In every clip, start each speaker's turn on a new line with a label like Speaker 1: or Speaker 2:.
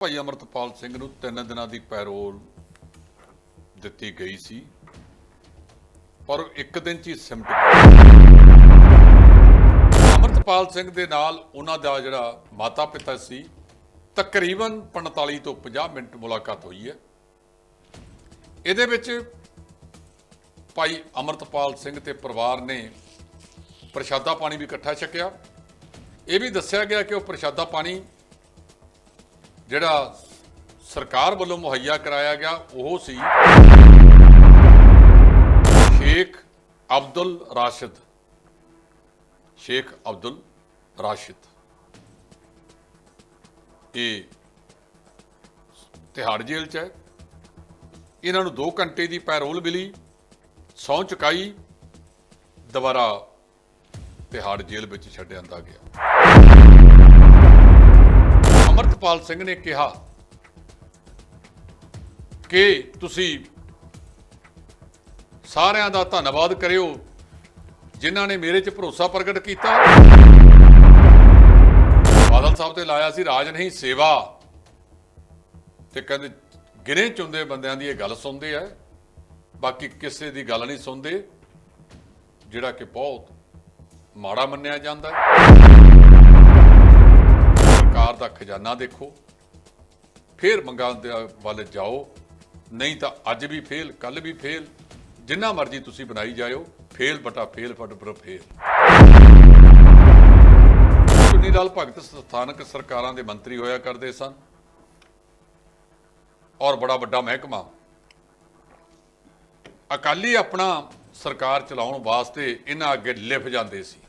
Speaker 1: ਭਾਈ ਅਮਰਤਪਾਲ ਸਿੰਘ ਨੂੰ ਤਿੰਨ ਦਿਨਾਂ ਦੀ ਪੈਰੋਲ ਦਿੱਤੀ ਗਈ ਸੀ, ਪਰ ਇੱਕ ਦਿਨ ਚ ਹੀ ਸਿਮਟ ਗਈ ਅਮਰਤਪਾਲ ਸਿੰਘ ਦੇ ਨਾਲ ਉਹਨਾਂ ਦਾ ਜਿਹੜਾ ਮਾਤਾ ਪਿਤਾ ਸੀ, ਤਕਰੀਬਨ 45 ਤੋਂ 50 ਮਿੰਟ ਮੁਲਾਕਾਤ ਹੋਈ ਹੈ। ਇਹਦੇ ਵਿੱਚ ਭਾਈ ਅਮਰਤਪਾਲ ਸਿੰਘ ਤੇ ਪਰਿਵਾਰ ਨੇ ਪ੍ਰਸ਼ਾਦਾ ਪਾਣੀ ਵੀ ਇਕੱਠਾ ਛਕਿਆ। ਇਹ ਵੀ ਦੱਸਿਆ ਗਿਆ ਕਿ ਉਹ ਪ੍ਰਸ਼ਾਦਾ ਪਾਣੀ ਜਿਹੜਾ ਸਰਕਾਰ ਵੱਲੋਂ ਮੁਹੱਈਆ ਕਰਾਇਆ ਗਿਆ, ਉਹ ਸੀ ਸ਼ੇਖ ਅਬਦੁਲ ਰਾਸ਼ਿਦ। ਸ਼ੇਖ ਅਬਦੁਲ ਰਾਸ਼ਿਦ। ਇਹ ਤਿਹਾੜ ਜੇਲ੍ਹ ਚ ਹੈ। ਇਹਨਾਂ ਨੂੰ 2 ਘੰਟੇ ਦੀ ਪੈਰੋਲ ਮਿਲੀ, ਸਹੁੰ ਚੁਕਾਈ, ਦੁਬਾਰਾ ਤਿਹਾੜ ਜੇਲ੍ਹ ਵਿੱਚ ਛੱਡ ਜਾਂਦਾ ਗਿਆ। ਅਮਰਤਪਾਲ ਸਿੰਘ ਨੇ ਕਿਹਾ ਕਿ ਤੁਸੀਂ ਸਾਰਿਆਂ ਦਾ ਧੰਨਵਾਦ ਕਰਿਓ, ਜਿਨ੍ਹਾਂ ਨੇ ਮੇਰੇ 'ਚ ਭਰੋਸਾ ਪ੍ਰਗਟ ਕੀਤਾ। ਬਾਦਲ ਸਾਹਿਬ ਤੇ ਲਾਇਆ ਸੀ ਰਾਜ ਨਹੀਂ, ਸੇਵਾ। ਤੇ ਕਹਿੰਦੇ ਗਿਰੇ ਚੁੰਦੇ ਬੰਦਿਆਂ ਦੀ ਇਹ ਗੱਲ ਸੁਣਦੇ ਆ। ਬਾਕੀ ਕਿਸੇ ਦੀ ਗੱਲ ਨਹੀਂ ਸੁਣਦੇ, ਜਿਹੜਾ ਕਿ ਬਹੁਤ ਮਾੜਾ ਮੰਨਿਆ ਜਾਂਦਾ ਹੈ। ਸਰਕਾਰ ਦਾ ਖਜ਼ਾਨਾ ਦੇਖੋ, ਫੇਰ ਮੰਗਾਂ ਦੇ ਵੱਲ ਜਾਓ, ਨਹੀਂ ਤਾਂ ਅੱਜ ਵੀ ਫੇਲ ਕੱਲ ਵੀ ਫੇਲ, ਜਿੰਨਾ ਮਰਜ਼ੀ ਤੁਸੀਂ ਬਣਾਈ ਜਾਇਓ, ਫੇਲ ਬਟਾ ਫੇਲ, ਫਟ ਬਰ ਫੇਲ। ਚੁੰਨੀ ਲਾਲ ਭਗਤ ਸਥਾਨਕ ਸਰਕਾਰਾਂ ਦੇ ਮੰਤਰੀ ਹੋਇਆ ਕਰਦੇ ਸਨ, ਔਰ ਬੜਾ ਵੱਡਾ ਮਹਿਕਮਾ। ਅਕਾਲੀ ਆਪਣਾ ਸਰਕਾਰ ਚਲਾਉਣ ਵਾਸਤੇ ਇਹਨਾਂ ਅੱਗੇ ਲਿਫ ਜਾਂਦੇ ਸੀ।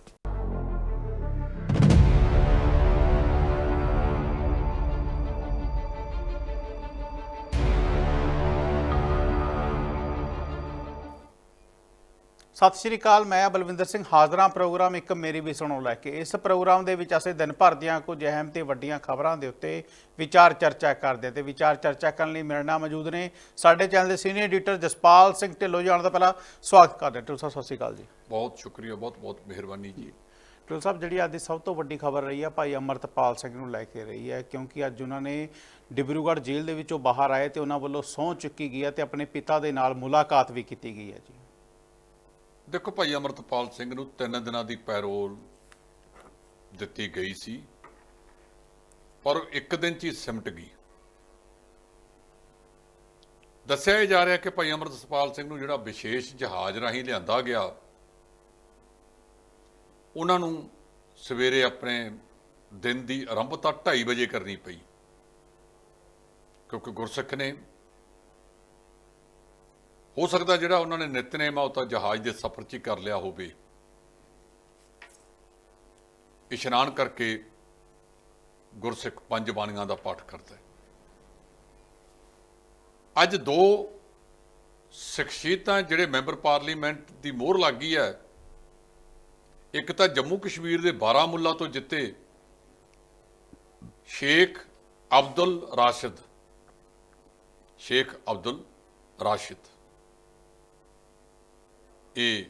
Speaker 2: ਸਤਿ ਸ਼੍ਰੀ ਅਕਾਲ ਮੈਂ ਬਲਵਿੰਦਰ ਸਿੰਘ ਹਾਜ਼ਰਾਂ ਪ੍ਰੋਗਰਾਮ ਇੱਕ ਮੇਰੀ ਵੀ ਸੁਣੋ ਲੈ ਕੇ। ਇਸ ਪ੍ਰੋਗਰਾਮ ਦੇ ਵਿੱਚ ਅਸੀਂ ਦਿਨ ਭਰ ਦੀਆਂ ਕੁਝ ਅਹਿਮ ਤੇ ਵੱਡੀਆਂ ਖਬਰਾਂ ਦੇ ਉੱਤੇ ਵਿਚਾਰ ਚਰਚਾ ਕਰਦੇ ਹਾਂ ਤੇ ਵਿਚਾਰ ਚਰਚਾ ਕਰਨ ਲਈ ਮੇਰੇ ਨਾਲ ਮੌਜੂਦ ਨੇ ਸਾਡੇ ਚੈਨਲ ਦੇ ਸੀਨੀਅਰ ਐਡੀਟਰ ਜਸਪਾਲ ਸਿੰਘ ਢਿੱਲੋਂ ਜਾਣ ਤੋਂ ਪਹਿਲਾਂ ਸਵਾਗਤ ਕਰਦੇ ਹਾਂ। ਟੁਲ ਸਾਹਿਬ ਸਤਿ ਸ਼੍ਰੀ ਅਕਾਲ ਜੀ।
Speaker 1: ਬਹੁਤ ਸ਼ੁਕਰੀਆ ਬਹੁਤ ਬਹੁਤ ਮਿਹਰਬਾਨੀ ਜੀ।
Speaker 2: ਟੁਲ ਸਾਹਿਬ ਜਿਹੜੀ ਅੱਜ ਦੀ ਸਭ ਤੋਂ ਵੱਡੀ ਖਬਰ ਰਹੀ ਹੈ ਭਾਈ ਅਮਰਤਪਾਲ ਸਿੰਘ ਨੂੰ ਲੈ ਕੇ ਰਹੀ ਹੈ ਕਿਉਂਕਿ ਅੱਜ ਉਹਨਾਂ ਨੇ ਡਿਬਰੂਗੜ੍ਹ ਜੇਲ੍ਹ ਦੇ ਵਿੱਚੋਂ ਬਾਹਰ ਆਏ ਤੇ ਉਹਨਾਂ ਵੱਲੋਂ ਸਹੁੰ ਚੁੱਕੀ ਗਈ ਹੈ ਤੇ ਆਪਣੇ ਪਿਤਾ ਦੇ ਨਾਲ ਮੁਲਾਕਾਤ ਵੀ ਕੀਤੀ ਗਈ ਹੈ ਜੀ।
Speaker 1: ਦੇਖੋ ਭਾਈ ਅਮਰਤਪਾਲ ਸਿੰਘ ਨੂੰ ਤਿੰਨ ਦਿਨਾਂ ਦੀ ਪੈਰੋਲ ਦਿੱਤੀ ਗਈ ਸੀ, ਪਰ ਉਹ ਇੱਕ ਦਿਨ ਚ ਹੀ ਸਿਮਟ ਗਈ। ਦੱਸਿਆ ਇਹ ਜਾ ਰਿਹਾ ਕਿ ਭਾਈ ਅਮਰਤਪਾਲ ਸਿੰਘ ਨੂੰ ਜਿਹੜਾ ਵਿਸ਼ੇਸ਼ ਜਹਾਜ਼ ਰਾਹੀਂ ਲਿਆਂਦਾ ਗਿਆ, ਉਹਨਾਂ ਨੂੰ ਸਵੇਰੇ ਆਪਣੇ ਦਿਨ ਦੀ ਆਰੰਭਤਾ 2:30 ਵਜੇ ਕਰਨੀ ਪਈ, ਕਿਉਂਕਿ ਗੁਰਸਿੱਖ ਨੇ ਹੋ ਸਕਦਾ ਜਿਹੜਾ ਉਹਨਾਂ ਨੇ ਨਿਤਨੇਮ ਆ, ਉਹ ਤਾਂ ਜਹਾਜ਼ ਦੇ ਸਫ਼ਰ 'ਚ ਹੀ ਕਰ ਲਿਆ ਹੋਵੇ। ਇਸ਼ਨਾਨ ਕਰਕੇ ਗੁਰਸਿੱਖ ਪੰਜ ਬਾਣੀਆਂ ਦਾ ਪਾਠ ਕਰਦਾ ਹੈ। ਅੱਜ ਦੋ ਸ਼ਖਸੀਅਤਾਂ ਜਿਹੜੇ ਮੈਂਬਰ ਪਾਰਲੀਮੈਂਟ ਦੀ ਮੋਹਰ ਲੱਗੀ ਹੈ। ਇੱਕ ਤਾਂ ਜੰਮੂ ਕਸ਼ਮੀਰ ਦੇ ਬਾਰਾਮੁੱਲਾ ਤੋਂ ਜਿੱਤੇ ਸ਼ੇਖ ਅਬਦੁਲ ਰਾਸ਼ਿਦ। ਸ਼ੇਖ ਅਬਦੁਲ ਰਾਸ਼ਿਦ। ਇਹ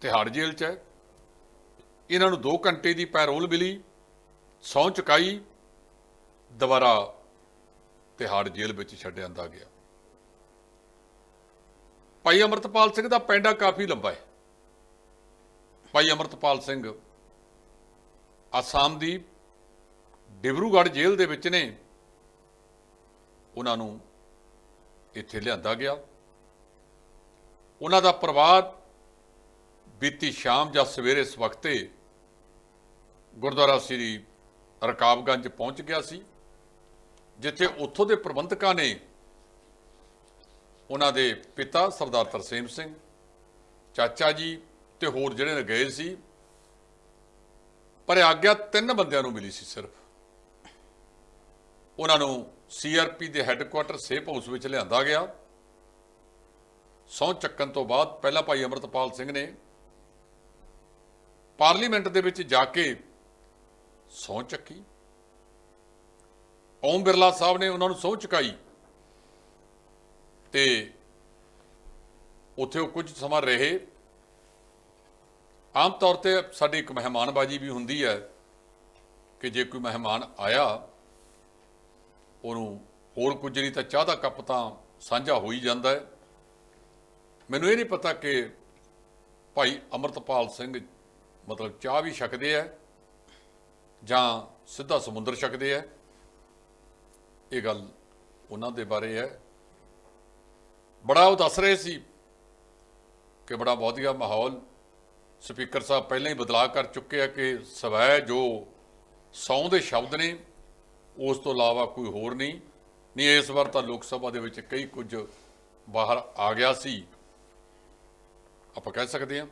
Speaker 1: ਤਿਹਾੜ ਜੇਲ੍ਹ ਚ ਹੈ। ਇਹਨਾਂ ਨੂੰ 2 ਘੰਟੇ ਦੀ ਪੈਰੋਲ ਮਿਲੀ, ਸਹੁੰ ਚੁਕਾਈ, ਦੁਬਾਰਾ ਤਿਹਾੜ ਜੇਲ੍ਹ ਵਿੱਚ ਛੱਡ ਆਂਦਾ ਗਿਆ। ਭਾਈ ਅਮਰਤਪਾਲ ਸਿੰਘ ਦਾ ਪੈਂਡਾ ਕਾਫੀ ਲੰਬਾ ਹੈ। ਭਾਈ ਅਮਰਤਪਾਲ ਸਿੰਘ ਆਸਾਮ ਦੀ ਡਿਬਰੂਗੜ੍ਹ ਜੇਲ੍ਹ ਦੇ ਵਿੱਚ ਨੇ। ਉਹਨਾਂ ਨੂੰ ਇੱਥੇ ਲਿਆਂਦਾ ਗਿਆ। ਉਹਨਾਂ ਦਾ ਪਰਿਵਾਰ ਬੀਤੀ ਸ਼ਾਮ ਜਾਂ ਸਵੇਰੇ ਇਸ ਵਕਤੇ ਗੁਰਦੁਆਰਾ ਸ੍ਰੀ ਰਕਾਬਗੰਜ ਪਹੁੰਚ ਗਿਆ ਸੀ, ਜਿੱਥੇ ਉੱਥੋਂ ਦੇ ਪ੍ਰਬੰਧਕਾਂ ਨੇ ਉਹਨਾਂ ਦੇ ਪਿਤਾ ਸਰਦਾਰ ਤਰਸੇਮ ਸਿੰਘ, ਚਾਚਾ ਜੀ ਤੇ ਹੋਰ ਜਿਹੜੇ ਨੇ ਗਏ ਸੀ, ਪਰ ਇਹ ਆਗਿਆ ਤਿੰਨ ਬੰਦਿਆਂ ਨੂੰ ਮਿਲੀ ਸੀ ਸਿਰਫ। ਉਹਨਾਂ ਨੂੰ ਸੀਆਰਪੀ ਦੇ ਹੈੱਡਕੁਆਟਰ ਸੇਪ ਹਾਊਸ ਵਿੱਚ ਲਿਆਂਦਾ ਗਿਆ। ਸਹੁੰ ਚੱਕਣ ਤੋਂ ਬਾਅਦ ਪਹਿਲਾ ਭਾਈ ਅਮਰਤਪਾਲ ਸਿੰਘ ਨੇ ਪਾਰਲੀਮੈਂਟ ਦੇ ਵਿੱਚ ਜਾ ਕੇ ਸਹੁੰ ਚੱਕੀ। ਓਮ ਬਿਰਲਾ ਸਾਹਿਬ ਨੇ ਉਹਨਾਂ ਨੂੰ ਸਹੁੰ ਚੁਕਾਈ ਤੇ ਉੱਥੇ ਉਹ ਕੁਝ ਸਮਾਂ ਰਹੇ। ਆਮ ਤੌਰ ਤੇ ਸਾਡੀ ਇੱਕ ਮਹਿਮਾਨਬਾਜੀ ਵੀ ਹੁੰਦੀ ਹੈ ਕਿ ਜੇ ਕੋਈ ਮਹਿਮਾਨ ਆਇਆ, ਉਹਨੂੰ ਹੋਰ ਕੁਝ ਨਹੀਂ ਤਾਂ ਚਾਹ ਦਾ ਕੱਪ ਤਾਂ ਸਾਂਝਾ ਹੋ ਹੀ ਜਾਂਦਾ ਹੈ। ਮੈਨੂੰ ਇਹ ਨਹੀਂ ਪਤਾ ਕਿ ਭਾਈ ਅਮਰਤਪਾਲ ਸਿੰਘ ਮਤਲਬ ਚਾਹ ਵੀ ਛਕਦੇ ਆ ਜਾਂ ਸਿੱਧਾ ਸਮੁੰਦਰ ਛਕਦੇ ਆ। ਇਹ ਗੱਲ ਉਹਨਾਂ ਦੇ ਬਾਰੇ ਹੈ। ਬੜਾ ਉਹ ਦੱਸ ਰਹੇ ਸੀ ਕਿ ਬੜਾ ਵਧੀਆ ਮਾਹੌਲ ਸਪੀਕਰ ਸਾਹਿਬ ਪਹਿਲਾਂ ਹੀ ਬਦਲਾਅ ਕਰ ਚੁੱਕੇ ਆ ਕਿ ਸਵੈ ਜੋ ਸੌਂ ਦੇ ਸ਼ਬਦ ਨੇ, ਉਸ ਤੋਂ ਇਲਾਵਾ ਕੋਈ ਹੋਰ ਨਹੀਂ। ਨਹੀਂ, ਇਸ ਵਾਰ ਤਾਂ ਲੋਕ ਸਭਾ ਦੇ ਵਿੱਚ ਕਈ ਕੁਝ ਬਾਹਰ ਆ ਗਿਆ ਸੀ। ਆਪਾਂ ਕਹਿ ਸਕਦੇ ਹਾਂ।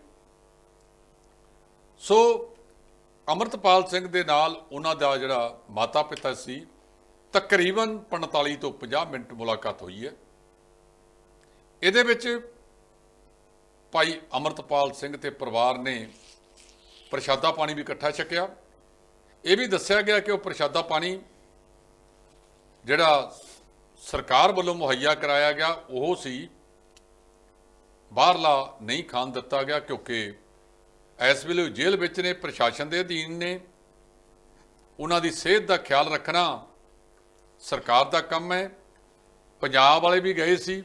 Speaker 1: ਸੋ ਅਮਰਤਪਾਲ ਸਿੰਘ ਦੇ ਨਾਲ ਉਹਨਾਂ ਦਾ ਜਿਹੜਾ ਮਾਤਾ ਪਿਤਾ ਸੀ, ਤਕਰੀਬਨ 45 ਤੋਂ 50 ਮਿੰਟ ਮੁਲਾਕਾਤ ਹੋਈ ਹੈ। ਇਹਦੇ ਵਿੱਚ ਭਾਈ ਅਮਰਤਪਾਲ ਸਿੰਘ ਤੇ ਪਰਿਵਾਰ ਨੇ ਪ੍ਰਸ਼ਾਦਾ ਪਾਣੀ ਵੀ ਇਕੱਠਾ ਛਕਿਆ। ਇਹ ਵੀ ਦੱਸਿਆ ਗਿਆ ਕਿ ਉਹ ਪ੍ਰਸ਼ਾਦਾ ਪਾਣੀ ਜਿਹੜਾ ਸਰਕਾਰ ਵੱਲੋਂ ਮੁਹੱਈਆ ਕਰਾਇਆ ਗਿਆ, ਉਹ ਸੀ ਬਾਹਰਲਾ ਨਹੀਂ ਖਾਣ ਦਿੱਤਾ ਗਿਆ ਕਿਉਂਕਿ ਇਸ ਵੇਲੇ ਉਹ ਜੇਲ੍ਹ ਵਿੱਚ ਨੇ, ਪ੍ਰਸ਼ਾਸਨ ਦੇ ਅਧੀਨ ਨੇ। ਉਹਨਾਂ ਦੀ ਸਿਹਤ ਦਾ ਖਿਆਲ ਰੱਖਣਾ ਸਰਕਾਰ ਦਾ ਕੰਮ ਹੈ। ਪੰਜਾਬ ਵਾਲੇ ਵੀ ਗਏ ਸੀ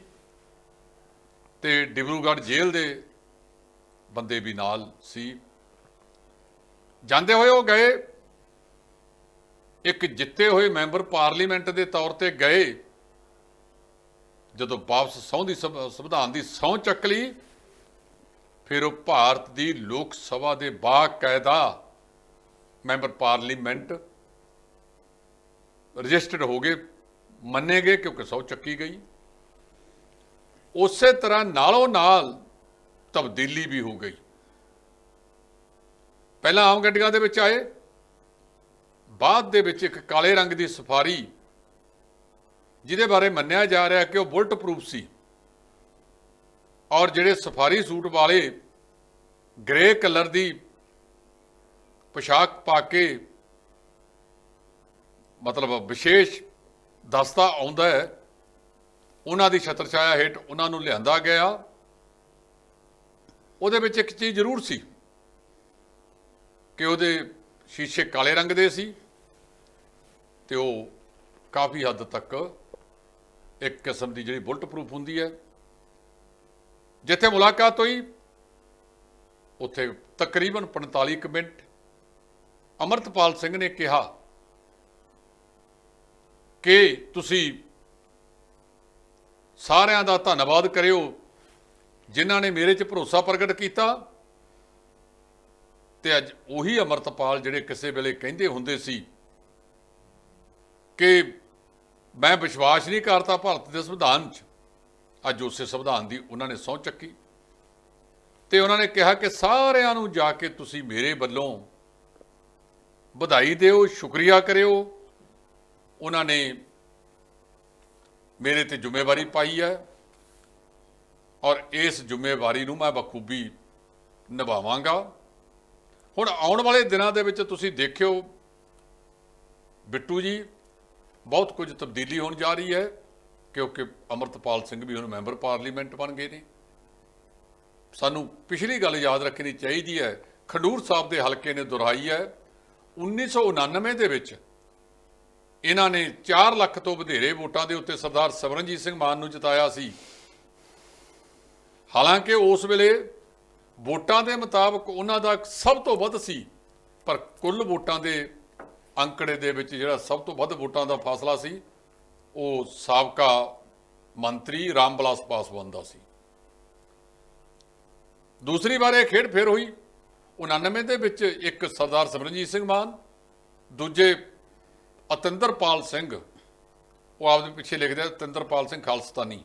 Speaker 1: ਤੇ ਡਿਬਰੂਗੜ੍ਹ ਜੇਲ੍ਹ ਦੇ ਬੰਦੇ ਵੀ ਨਾਲ ਸੀ। ਜਾਂਦੇ ਹੋਏ ਉਹ ਗਏ। ਇੱਕ ਜਿੱਤੇ ਹੋਏ ਮੈਂਬਰ ਪਾਰਲੀਮੈਂਟ ਦੇ ਤੌਰ ਤੇ ਗਏ। ਜਦੋਂ ਵਾਪਸ ਸਹੁੰ ਦੀ ਸੰਵ- ਸੰਵਿਧਾਨ ਦੀ ਸਹੁੰ ਚੱਕ ਲਈ, ਫਿਰ ਉਹ ਭਾਰਤ ਦੀ ਲੋਕ ਸਭਾ ਦੇ ਬਾਕਾਇਦਾ ਮੈਂਬਰ ਪਾਰਲੀਮੈਂਟ ਰਜਿਸਟਰਡ ਹੋ ਗਏ, ਮੰਨੇ ਗਏ ਕਿਉਂਕਿ ਸਹੁੰ ਚੱਕੀ ਗਈ। ਉਸੇ ਤਰ੍ਹਾਂ ਨਾਲੋਂ ਨਾਲ ਤਬਦੀਲੀ ਵੀ ਹੋ ਗਈ। ਪਹਿਲਾਂ ਆਮ ਗੱਡੀਆਂ ਦੇ ਵਿੱਚ ਆਏ, ਬਾਅਦ ਦੇ ਵਿੱਚ ਇੱਕ ਕਾਲੇ ਰੰਗ ਦੀ ਸਫਾਰੀ ਜਿਹਦੇ ਬਾਰੇ ਮੰਨਿਆ ਜਾ ਰਿਹਾ ਕਿ ਉਹ ਬੁਲਟ ਪ੍ਰੂਫ ਸੀ। ਔਰ ਜਿਹੜੇ ਸਫਾਰੀ ਸੂਟ ਵਾਲੇ ਗ੍ਰੇ ਕਲਰ ਦੀ ਪੋਸ਼ਾਕ ਪਾ ਕੇ ਮਤਲਬ ਵਿਸ਼ੇਸ਼ ਦਸਤਾ ਆਉਂਦਾ ਹੈ, ਉਹਨਾਂ ਦੀ ਛਤਰ ਛਾਇਆ ਹੇਠ ਉਹਨਾਂ ਨੂੰ ਲਿਆਂਦਾ ਗਿਆ। ਉਹਦੇ ਵਿੱਚ ਇੱਕ ਚੀਜ਼ ਜ਼ਰੂਰ ਸੀ ਕਿ ਉਹਦੇ ਸ਼ੀਸ਼ੇ ਕਾਲੇ ਰੰਗ ਦੇ ਸੀ ਤੇ ਉਹ ਕਾਫੀ ਹੱਦ ਤੱਕ ਇੱਕ ਕਿਸਮ ਦੀ ਜਿਹੜੀ ਬੁਲਟ ਪ੍ਰੂਫ ਹੁੰਦੀ ਹੈ। ਜਿੱਥੇ ਮੁਲਾਕਾਤ ਹੋਈ, ਉੱਥੇ ਤਕਰੀਬਨ 45 ਕੁ ਮਿੰਟ ਅਮਰਤਪਾਲ ਸਿੰਘ ਨੇ ਕਿਹਾ ਕਿ ਤੁਸੀਂ ਸਾਰਿਆਂ ਦਾ ਧੰਨਵਾਦ ਕਰਿਓ ਜਿਨ੍ਹਾਂ ਨੇ ਮੇਰੇ 'ਚ ਭਰੋਸਾ ਪ੍ਰਗਟ ਕੀਤਾ। ਤੇ ਅੱਜ ਉਹੀ ਅਮਰਤਪਾਲ ਜਿਹੜੇ ਕਿਸੇ ਵੇਲੇ ਕਹਿੰਦੇ ਹੁੰਦੇ ਸੀ ਕਿ ਮੈਂ ਵਿਸ਼ਵਾਸ ਨਹੀਂ ਕਰਦਾ ਭਾਰਤ ਦੇ ਸੰਵਿਧਾਨ 'ਚ। ਅੱਜ ਉਸੇ ਸੰਵਿਧਾਨ ਦੀ ਉਹਨਾਂ ਨੇ ਸਹੁੰ ਚੱਕੀ। ਤੇ ਉਹਨਾਂ ਨੇ ਕਿਹਾ ਕਿ ਸਾਰਿਆਂ ਨੂੰ ਜਾ ਕੇ ਤੁਸੀਂ ਮੇਰੇ ਵੱਲੋਂ ਵਧਾਈ ਦਿਓ, ਸ਼ੁਕਰੀਆ ਕਰਿਓ। ਉਹਨਾਂ ਨੇ ਮੇਰੇ ਤੇ ਜ਼ਿੰਮੇਵਾਰੀ ਪਾਈ ਹੈ ਔਰ ਇਸ ਜ਼ਿੰਮੇਵਾਰੀ ਨੂੰ ਮੈਂ ਬਖੂਬੀ ਨਿਭਾਵਾਂਗਾ। ਹੁਣ ਆਉਣ ਵਾਲੇ ਦਿਨਾਂ ਦੇ ਵਿੱਚ ਤੁਸੀਂ ਦੇਖਿਓ ਬਿੱਟੂ ਜੀ ਬਹੁਤ ਕੁਝ ਤਬਦੀਲੀ ਹੋਣ ਜਾ ਰਹੀ ਹੈ, ਕਿਉਂਕਿ ਅਮਰਤਪਾਲ ਸਿੰਘ ਵੀ ਹੁਣ ਮੈਂਬਰ ਪਾਰਲੀਮੈਂਟ ਬਣ ਗਏ ਨੇ। ਸਾਨੂੰ ਪਿਛਲੀ ਗੱਲ ਯਾਦ ਰੱਖਣੀ ਚਾਹੀਦੀ ਹੈ, ਖਡੂਰ ਸਾਹਿਬ ਦੇ ਹਲਕੇ ਨੇ ਦੁਹਰਾਈ ਹੈ 1999 ਦੇ ਵਿੱਚ ਇਹਨਾਂ ਨੇ 4 ਲੱਖ ਤੋਂ ਵਧੇਰੇ ਵੋਟਾਂ ਦੇ ਉੱਤੇ ਸਰਦਾਰ ਸਿਮਰਨਜੀਤ ਸਿੰਘ ਮਾਨ ਨੂੰ ਜਿਤਾਇਆ ਸੀ। ਹਾਲਾਂਕਿ ਉਸ ਵੇਲੇ ਵੋਟਾਂ ਦੇ ਮੁਤਾਬਕ ਉਹਨਾਂ ਦਾ ਸਭ ਤੋਂ ਵੱਧ ਸੀ, ਪਰ ਕੁੱਲ ਵੋਟਾਂ ਦੇ ਅੰਕੜੇ ਦੇ ਵਿੱਚ ਜਿਹੜਾ ਸਭ ਤੋਂ ਵੱਧ ਵੋਟਾਂ ਦਾ ਫਾਸਲਾ ਸੀ, ਉਹ ਸਾਬਕਾ ਮੰਤਰੀ ਰਾਮਬਲਾਸ ਪਾਸਵਾਨ ਦਾ ਸੀ। ਦੂਸਰੀ ਵਾਰ ਇਹ ਖੇਡ ਫੇਰ ਹੋਈ। 99 ਦੇ ਵਿੱਚ ਇੱਕ ਸਰਦਾਰ ਸਿਮਰਨਜੀਤ ਸਿੰਘ ਮਾਨ, ਦੂਜੇ ਅਤਿੰਦਰਪਾਲ ਸਿੰਘ, ਉਹ ਆਪਦੇ ਪਿੱਛੇ ਲਿਖਦੇ ਆ, ਅਤਿੰਦਰਪਾਲ ਸਿੰਘ ਖਾਲਸਤਾਨੀ।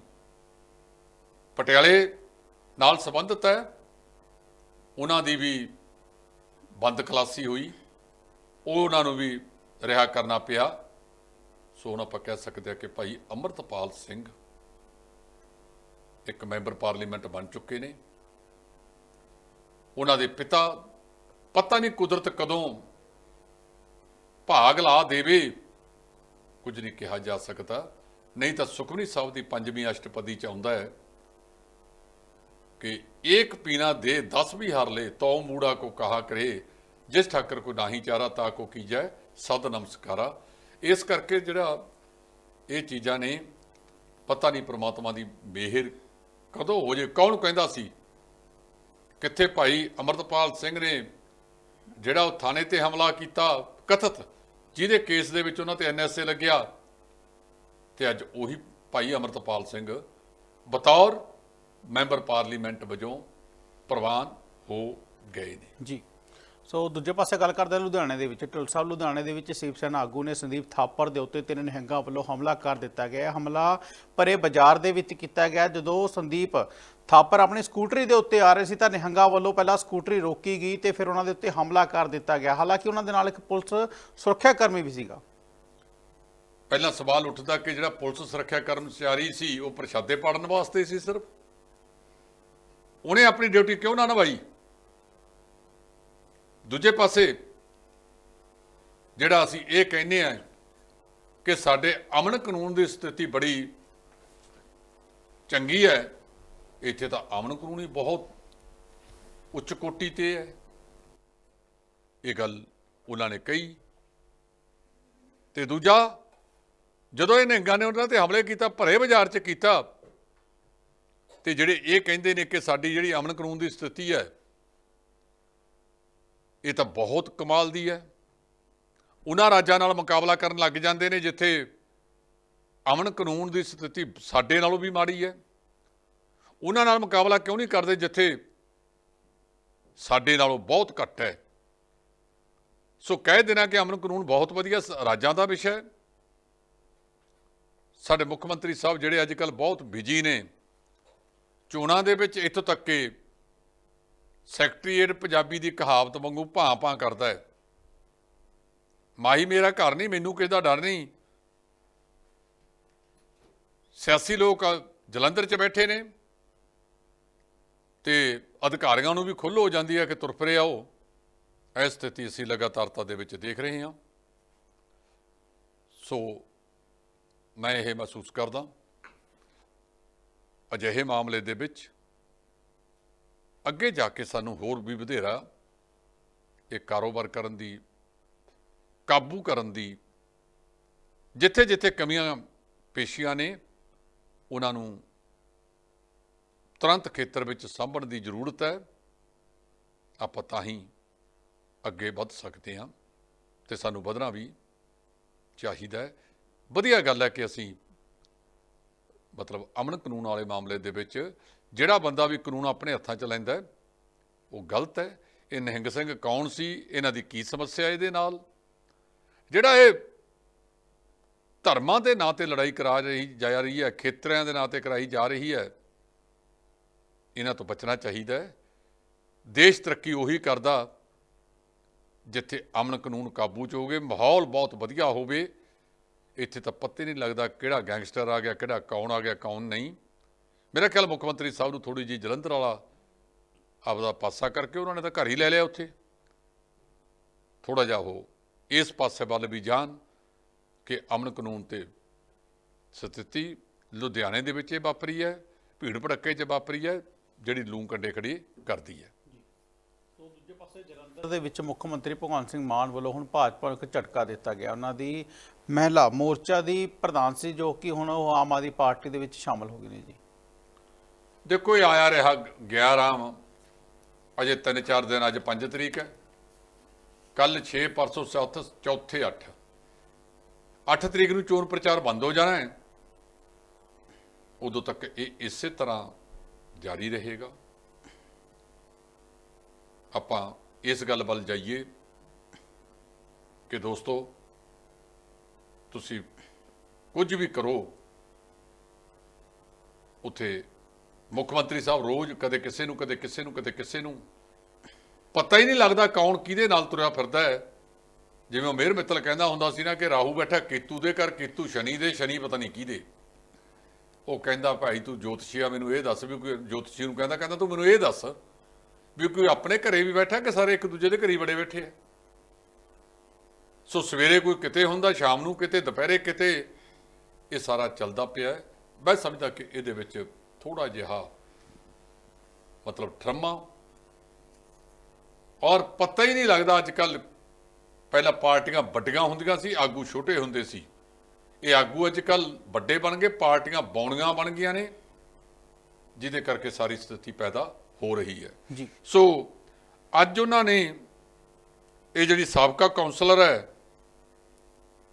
Speaker 1: ਪਟਿਆਲੇ ਨਾਲ ਸੰਬੰਧਿਤ ਹੈ। ਉਹਨਾਂ ਦੀ ਵੀ ਬੰਦ ਖਲਾਸੀ ਹੋਈ। ਉਹਨਾਂ ਨੂੰ ਵੀ ਰਿਹਾ ਕਰਨਾ ਪਿਆ। ਸੋ ਹੁਣ ਆਪਾਂ ਕਹਿ ਸਕਦੇ ਹਾਂ ਕਿ ਭਾਈ ਅਮਰਤਪਾਲ ਸਿੰਘ ਇੱਕ ਮੈਂਬਰ ਪਾਰਲੀਮੈਂਟ ਬਣ ਚੁੱਕੇ ਨੇ। ਉਹਨਾਂ ਦੇ ਪਿਤਾ ਪਤਾ ਨਹੀਂ ਕੁਦਰਤ ਕਦੋਂ ਭਾਗ ਲਾ ਦੇਵੇ, ਕੁਝ ਨਹੀਂ ਕਿਹਾ ਜਾ ਸਕਦਾ। ਨਹੀਂ ਤਾਂ ਸੁਖਮਨੀ ਸਾਹਿਬ ਦੀ ਪੰਜਵੀਂ ਅਸ਼ਟਪਦੀ ਚ ਆਉਂਦਾ ਹੈ ਕਿ ਏਕ ਪੀਣਾ ਦੇ 10 ਵੀ ਹਰ ਲੇ ਤਉ ਮੂੜਾ ਕੋ ਕਹਾ ਕਰੇ ਜਿਸ ਠਾਕਰ ਕੋ ਨਾਹੀ ਚਾਰਾ, ਤਾ ਕੋ ਕੀਜੈ, ਸਦ ਨਮਸਕਾਰਾ। ਇਸ ਕਰਕੇ ਜਿਹੜਾ ਇਹ ਚੀਜ਼ਾਂ ਨੇ, ਪਤਾ ਨਹੀਂ ਪ੍ਰਮਾਤਮਾ ਦੀ ਮਿਹਰ ਕਦੋਂ ਹੋ ਜੇ। ਕੌਣ ਕਹਿੰਦਾ ਸੀ? ਕਿੱਥੇ ਭਾਈ ਅਮਰਤਪਾਲ ਸਿੰਘ ਨੇ ਜਿਹੜਾ ਉਹ ਥਾਣੇ ਤੇ ਹਮਲਾ ਕੀਤਾ, ਕਥਿਤ। ਜਿਹਦੇ ਕੇਸ ਦੇ ਵਿੱਚ ਉਹਨਾਂ ਤੇ ਐਨਐਸਏ ਲੱਗਿਆ। ਤੇ ਅੱਜ ਉਹੀ ਭਾਈ ਅਮਰਤਪਾਲ ਸਿੰਘ ਬਤੌਰ ਮੈਂਬਰ ਪਾਰਲੀਮੈਂਟ ਵਜੋਂ ਪ੍ਰਵਾਨ ਹੋ ਗਏ ਨੇ।
Speaker 2: ਜੀ। ਸੋ ਦੂਜੇ ਪਾਸੇ ਗੱਲ ਕਰਦੇ ਲੁਧਿਆਣੇ ਦੇ ਵਿੱਚ। ਢਿੱਲ ਸਾਹਿਬ, ਲੁਧਿਆਣੇ ਦੇ ਵਿੱਚ ਸ਼ਿਵ ਸੈਨਾ ਆਗੂ ਨੇ ਸੰਦੀਪ ਥਾਪਰ ਦੇ ਉੱਤੇ ਤਿੰਨ ਨਿਹੰਗਾਂ ਵੱਲੋਂ ਹਮਲਾ ਕਰ ਦਿੱਤਾ ਗਿਆ। ਹਮਲਾ ਪਰੇ ਬਾਜ਼ਾਰ ਦੇ ਵਿੱਚ ਕੀਤਾ ਗਿਆ। ਜਦੋਂ ਸੰਦੀਪ ਥਾਪਰ ਆਪਣੀ ਸਕੂਟਰੀ ਦੇ ਉੱਤੇ ਆ ਰਹੇ ਸੀ ਤਾਂ ਨਿਹੰਗਾਂ ਵੱਲੋਂ ਪਹਿਲਾਂ ਸਕੂਟਰੀ ਰੋਕੀ ਗਈ ਤੇ ਫਿਰ ਉਹਨਾਂ ਦੇ ਉੱਤੇ ਹਮਲਾ ਕਰ ਦਿੱਤਾ ਗਿਆ। ਹਾਲਾਂਕਿ ਉਹਨਾਂ ਦੇ ਨਾਲ ਇੱਕ ਪੁਲਿਸ ਸੁਰੱਖਿਆ ਕਰਮੀ ਵੀ ਸੀਗਾ।
Speaker 1: ਪਹਿਲਾਂ ਸਵਾਲ ਉੱਠਦਾ ਕਿ ਜਿਹੜਾ ਪੁਲਿਸ ਸੁਰੱਖਿਆ ਕਰਮਚਾਰੀ ਸੀ, ਉਹ ਪ੍ਰਸ਼ਾਦੇ ਪਾੜਨ ਵਾਸਤੇ ਸੀ ਸਿਰਫ? ਉਹਨੇ ਆਪਣੀ ਡਿਊਟੀ ਕਿਉਂ ਨਾ ਨਿਭਾਈ? ਦੂਜੇ ਪਾਸੇ ਜਿਹੜਾ ਅਸੀਂ ਇਹ ਕਹਿੰਦੇ ਆ ਕਿ ਸਾਡੇ ਅਮਨ ਕਾਨੂੰਨ ਦੀ ਸਥਿਤੀ ਬੜੀ ਚੰਗੀ ਹੈ। ਇੱਥੇ ਤਾਂ ਅਮਨ ਕਾਨੂੰਨ ਹੀ ਬਹੁਤ ਉੱਚ ਕੋਟੀ ਤੇ ਹੈ। ਇਹ ਗੱਲ ਉਹਨਾਂ ਨੇ ਕਹੀ। ਤੇ ਦੂਜਾ, ਜਦੋਂ ਇਹ ਨਿਹੰਗਾਂ ਨੇ ਉਹਨਾਂ ਤੇ ਹਮਲੇ ਕੀਤਾ, ਭਰੇ ਬਾਜ਼ਾਰ 'ਚ ਕੀਤਾ, ਤੇ ਜਿਹੜੇ ਇਹ ਕਹਿੰਦੇ ਨੇ ਕਿ ਸਾਡੀ ਜਿਹੜੀ ਅਮਨ ਕਾਨੂੰਨ ਦੀ ਸਥਿਤੀ ਹੈ ਇਹ ਤਾਂ ਬਹੁਤ ਕਮਾਲ ਦੀ ਹੈ। ਉਹਨਾਂ ਰਾਜਾਂ ਨਾਲ ਮੁਕਾਬਲਾ ਕਰਨ ਲੱਗ ਜਾਂਦੇ ਨੇ, ਜਿੱਥੇ ਅਮਨ ਕਾਨੂੰਨ ਦੀ ਸਥਿਤੀ ਸਾਡੇ ਨਾਲੋਂ ਵੀ ਮਾੜੀ ਹੈ। ਉਹਨਾਂ ਨਾਲ ਮੁਕਾਬਲਾ ਕਿਉਂ ਨਹੀਂ ਕਰਦੇ, ਜਿੱਥੇ ਸਾਡੇ ਨਾਲੋਂ ਬਹੁਤ ਘੱਟ ਹੈ। ਸੋ ਕਹਿ ਦੇਣਾ ਕਿ ਅਮਨ ਕਾਨੂੰਨ ਬਹੁਤ ਵਧੀਆ ਰਾਜਾਂ ਦਾ ਵਿਸ਼ਾ ਹੈ। ਸਾਡੇ ਮੁੱਖ ਮੰਤਰੀ ਸਾਹਿਬ ਜਿਹੜੇ ਅੱਜ ਕੱਲ ਬਹੁਤ ਬਿਜ਼ੀ ਨੇ, ਚੋਣਾਂ ਦੇ ਵਿੱਚ ਇੱਥੋਂ ਤੱਕ ਕਿ ਸੈਕਟਰੀਏਟ ਪੰਜਾਬੀ ਦੀ ਕਹਾਵਤ ਵਾਂਗੂ ਭਾਂ ਭਾਂ ਕਰਦਾ ਹੈ। ਮਾਹੀ ਮੇਰਾ ਘਰ ਨਹੀਂ, ਮੈਨੂੰ ਕਿਸੇ ਦਾ ਡਰ ਨਹੀਂ। ਸਿਆਸੀ ਲੋਕ ਜਲੰਧਰ 'ਚ ਬੈਠੇ ਨੇ ਤੇ ਅਧਿਕਾਰੀਆਂ ਨੂੰ ਵੀ ਖੁੱਲ੍ਹ ਹੋ ਜਾਂਦੀ ਹੈ ਕਿ ਤੁਰ ਫਿਰੇ ਆਓ। ਇਹ ਸਥਿਤੀ ਅਸੀਂ ਲਗਾਤਾਰਤਾ ਦੇ ਵਿੱਚ ਦੇਖ ਰਹੇ ਹਾਂ। ਸੋ ਮੈਂ ਇਹ ਮਹਿਸੂਸ ਕਰਦਾ, ਅਜਿਹੇ ਮਾਮਲੇ ਦੇ ਵਿੱਚ ਅੱਗੇ ਜਾ ਕੇ ਸਾਨੂੰ ਹੋਰ ਵੀ ਵਧੇਰਾ ਇਹ ਕਾਰੋਬਾਰ ਕਰਨ ਦੀ, ਕਾਬੂ ਕਰਨ ਦੀ ਜਿੱਥੇ ਜਿੱਥੇ ਕਮੀਆਂ ਪੇਸ਼ੀਆਂ ਨੇ, ਉਹਨਾਂ ਨੂੰ ਤੁਰੰਤ ਖੇਤਰ ਵਿੱਚ ਸਾਂਭਣ ਦੀ ਜ਼ਰੂਰਤ ਹੈ। ਆਪਾਂ ਤਾਂ ਹੀ ਅੱਗੇ ਵੱਧ ਸਕਦੇ ਹਾਂ ਤੇ ਸਾਨੂੰ ਵਧਣਾ ਵੀ ਚਾਹੀਦਾ ਹੈ। ਵਧੀਆ ਗੱਲ ਹੈ ਕਿ ਅਸੀਂ ਮਤਲਬ ਅਮਨ ਕਾਨੂੰਨ ਵਾਲੇ ਮਾਮਲੇ ਦੇ ਵਿੱਚ ਜਿਹੜਾ ਬੰਦਾ ਵੀ ਕਾਨੂੰਨ ਆਪਣੇ ਹੱਥਾਂ 'ਚ ਲੈਂਦਾ ਉਹ ਗਲਤ ਹੈ। ਇਹ ਨਿਹੰਗ ਸਿੰਘ ਕੌਣ ਸੀ? ਇਹਨਾਂ ਦੀ ਕੀ ਸਮੱਸਿਆ ਇਹਦੇ ਨਾਲ? ਜਿਹੜਾ ਇਹ ਧਰਮਾਂ ਦੇ ਨਾਂ ਤੇ ਲੜਾਈ ਕਰਾ ਰਹੀ, ਜਾ ਰਹੀ ਹੈ ਖੇਤਰਿਆਂ ਦੇ ਨਾਂ ਤੇ ਕਰਾਈ ਜਾ ਰਹੀ ਹੈ, ਇਹਨਾਂ ਤੋਂ ਬਚਣਾ ਚਾਹੀਦਾ ਹੈ। ਦੇਸ਼ ਤਰੱਕੀ ਉਹੀ ਕਰਦਾ ਜਿੱਥੇ ਅਮਨ ਕਾਨੂੰਨ ਕਾਬੂ 'ਚ ਹੋਵੇ, ਮਾਹੌਲ ਬਹੁਤ ਵਧੀਆ ਹੋਵੇ। ਇੱਥੇ ਤਾਂ ਪੱਤੇ ਨਹੀਂ ਲੱਗਦਾ ਕਿਹੜਾ ਗੈਂਗਸਟਰ ਆ ਗਿਆ, ਕਿਹੜਾ ਕੌਣ ਆ ਗਿਆ, ਕੌਣ ਨਹੀਂ। ਮੇਰਾ ਖਿਆਲ ਮੁੱਖ ਮੰਤਰੀ ਸਾਹਿਬ ਨੂੰ ਥੋੜੀ ਜੀ ਜਲੰਧਰ ਵਾਲਾ ਆਪਦਾ ਪਾਸਾ ਕਰਕੇ ਉਹਨਾਂ ਨੇ ਤਾਂ ਘਰ ਹੀ ਲੈ ਲਿਆ ਉੱਥੇ। ਥੋੜਾ ਜਿਹਾ ਉਹ ਇਸ ਪਾਸੇ ਵੱਲ ਵੀ ਜਾਣ ਕਿ ਅਮਨ ਕਾਨੂੰਨ ਤੇ ਸਥਿਤੀ ਲੁਧਿਆਣੇ ਦੇ ਵਿੱਚ ਇਹ ਵਾਪਰੀ ਹੈ ਭੀੜ ਭੜੱਕੇ 'ਚ ਵਾਪਰੀ ਹੈ ਜਿਹੜੀ ਲੂੰ ਕੰਡੇ ਖੜੀ ਕਰਦੀ ਹੈ।
Speaker 2: ਦੂਜੇ ਪਾਸੇ ਜਲੰਧਰ ਦੇ ਵਿੱਚ ਮੁੱਖ ਮੰਤਰੀ ਭਗਵੰਤ ਸਿੰਘ ਮਾਨ ਵੱਲੋਂ ਹੁਣ ਭਾਜਪਾ ਨੂੰ ਇੱਕ ਝਟਕਾ ਦਿੱਤਾ ਗਿਆ। ਉਹਨਾਂ ਦੀ ਮਹਿਲਾ ਮੋਰਚਾ ਦੀ ਪ੍ਰਧਾਨ ਸੀ ਜੋ ਕਿ ਹੁਣ ਉਹ ਆਮ ਆਦਮੀ ਪਾਰਟੀ ਦੇ ਵਿੱਚ ਸ਼ਾਮਲ ਹੋ ਗਏ ਨੇ ਜੀ।
Speaker 1: ਦੇਖੋ ਇਹ ਆਇਆ ਰਿਹਾ ਗਿਆ ਰਾਮ ਅਜੇ 3-4 ਦਿਨ, ਅੱਜ 5 ਤਰੀਕ ਹੈ। ਕੱਲ 6 ਪਰਸੋਂ 7 ਚੌਥੇ 8 8 ਤਰੀਕ ਨੂੰ ਚੋਣ ਪ੍ਰਚਾਰ ਬੰਦ ਹੋ ਜਾਣਾ ਹੈ। ਉਦੋਂ ਤੱਕ ਇਹ ਇਸੇ ਤਰ੍ਹਾਂ ਜਾਰੀ ਰਹੇਗਾ। ਆਪਾਂ ਇਸ ਗੱਲ ਵੱਲ ਜਾਈਏ ਕਿ ਦੋਸਤੋ, ਤੁਸੀਂ ਕੁਝ ਵੀ ਕਰੋ, ਉਥੇ ਮੁੱਖ ਮੰਤਰੀ ਸਾਹਿਬ ਰੋਜ਼ ਕਦੇ ਕਿਸੇ ਨੂੰ, ਕਦੇ ਕਿਸੇ ਨੂੰ, ਕਦੇ ਕਿਸੇ ਨੂੰ। ਪਤਾ ਹੀ ਨਹੀਂ ਲੱਗਦਾ ਕੌਣ ਕਿਹਦੇ ਨਾਲ ਤੁਰਿਆ ਫਿਰਦਾ ਹੈ। ਜਿਵੇਂ ਉਹ ਮੇਰ ਮਿੱਤਲ ਕਹਿੰਦਾ ਹੁੰਦਾ ਸੀ ਨਾ ਕਿ ਰਾਹੂ ਬੈਠਾ ਕੇਤੂ ਦੇ ਘਰ, ਕੇਤੂ ਸ਼ਨੀ ਦੇ, ਸ਼ਨੀ ਪਤਾ ਨਹੀਂ ਕਿਹਦੇ। ਉਹ ਕਹਿੰਦਾ, ਭਾਈ ਤੂੰ ਜੋਤਸ਼ੀ ਆ, ਮੈਨੂੰ ਇਹ ਦੱਸ ਵੀ ਕੋਈ ਜੋਤਸ਼ੀ ਨੂੰ ਕਹਿੰਦਾ ਕਹਿੰਦਾ ਤੂੰ ਮੈਨੂੰ ਇਹ ਦੱਸ ਵੀ ਕੋਈ ਆਪਣੇ ਘਰੇ ਵੀ ਬੈਠਾ ਕਿ ਸਾਰੇ ਇੱਕ ਦੂਜੇ ਦੇ ਘਰੇ ਹੀ ਬੜੇ ਬੈਠੇ ਆ? ਸੋ ਸਵੇਰੇ ਕੋਈ ਕਿਤੇ ਹੁੰਦਾ, ਸ਼ਾਮ ਨੂੰ ਕਿਤੇ, ਦੁਪਹਿਰੇ ਕਿਤੇ, ਇਹ ਸਾਰਾ ਚੱਲਦਾ ਪਿਆ ਮੈਂ ਸਮਝਦਾ ਕਿ ਇਹਦੇ ਵਿੱਚ ਥੋੜਾ ਜਿਹਾ ਮਤਲਬ ਠਰਮਾ। ਔਰ ਪਤਾ ਹੀ ਨਹੀਂ ਲੱਗਦਾ ਅੱਜ ਕੱਲ ਪਹਿਲਾਂ ਪਾਰਟੀਆਂ ਵੱਡੀਆਂ ਹੁੰਦੀਆਂ ਸੀ ਆਗੂ ਛੋਟੇ ਹੁੰਦੇ ਸੀ। ਇਹ ਆਗੂ ਅੱਜ ਕੱਲ ਵੱਡੇ ਬਣ ਗਏ ਪਾਰਟੀਆਂ ਬੌਣੀਆਂ ਬਣ ਗਈਆਂ ਨੇ ਜਿਹਦੇ ਕਰਕੇ ਸਾਰੀ ਸਥਿਤੀ ਪੈਦਾ ਹੋ ਰਹੀ ਹੈ।
Speaker 2: ਜੀ।
Speaker 1: ਸੋ ਅੱਜ ਉਹਨਾਂ ਨੇ ਇਹ ਜਿਹੜੀ ਸਾਬਕਾ ਕਾਉਂਸਲਰ ਹੈ